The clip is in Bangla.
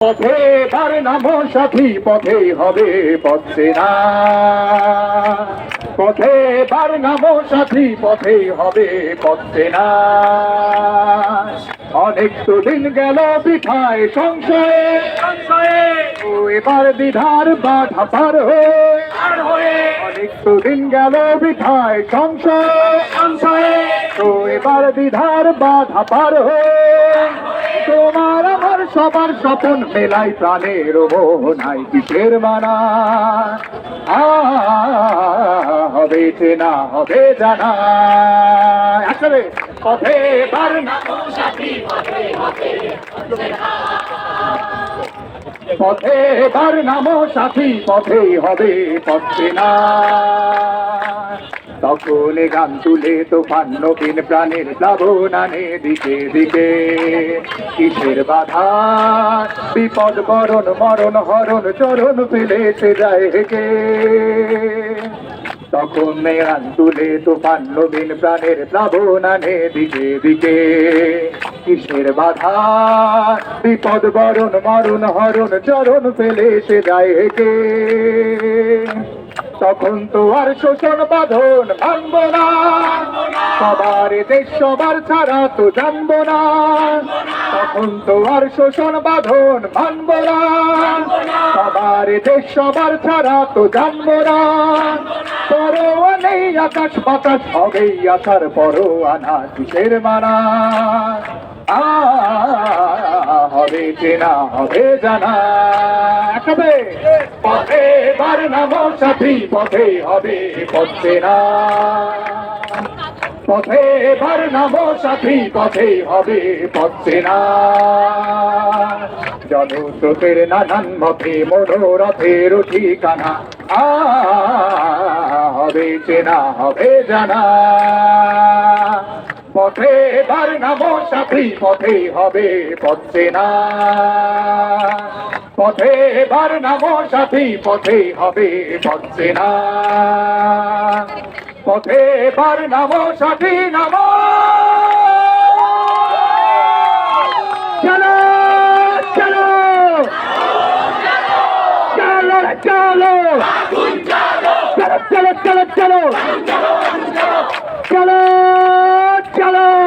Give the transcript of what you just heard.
পথে তার নাম সাথী, পথে হবে পথে না পথে তার নাম সাথী, পথে হবে পথে না অনেক তো দিন গেল পিঠায় সংশয়ে। এবার দ্বিধার বাধা পার হয়ে। অনেক তো দিন গেল পিঠায় সংশয়ে। তো এবার দ্বিধার বাধা পার হয়ে। তোমার আমার সবার স্বপন মেলাই প্রাণের নাই, কিসের মানা? হবে চেনা হবে জানা। আসলে পথে না পথে বার নামো সাথী পথেই হবে পথে না। তখন গান তুলে তোফান নবীন প্রাণের প্লাবনানে দিকে দিকে। কিসের বাধা? বিপদ বরণ, মরণ, হরণ, চরণ ফেলেছে যায় হেকে তখন গান তুলে তোফান নবীন প্রাণের প্লাবনানে দিকে দিকে। কিসের বাধা? বিপদ বরণ, মরণ, হরণ, চরণ ফেলে সে যায় হেকে তখন তো আর শোষণ বাঁধন ভাঙব না। সবার দেশ, সবার ছাড়া তো জানব না। তখন তো আর শোষণ বাঁধন ভাঙব না। সবার দেশ, সবার ছাড়া তো জানব না। পরোয়া নেই আকাশ বাতাস, হবেই আসার পরোয়ানা কিসের মানা। হবে চেনা হবে জানা। একাবে পথে বার নাম সাথী, পথে হবে পথে না পথে বার নাম সাথী, পথে হবে পথে না জনস্রোতের নানান মতে মনোরথের ঠিকানা হবে চেনা, হবে জানা। পথে বার নাম সাথী, পথে হবে পথে না পথে বার নাম সাথী, পথে হবে পথে না পথে বার নাম সাথী নাম চলো। চলো চলো। চলো চলো চলো চলো। চলো চলো চলো।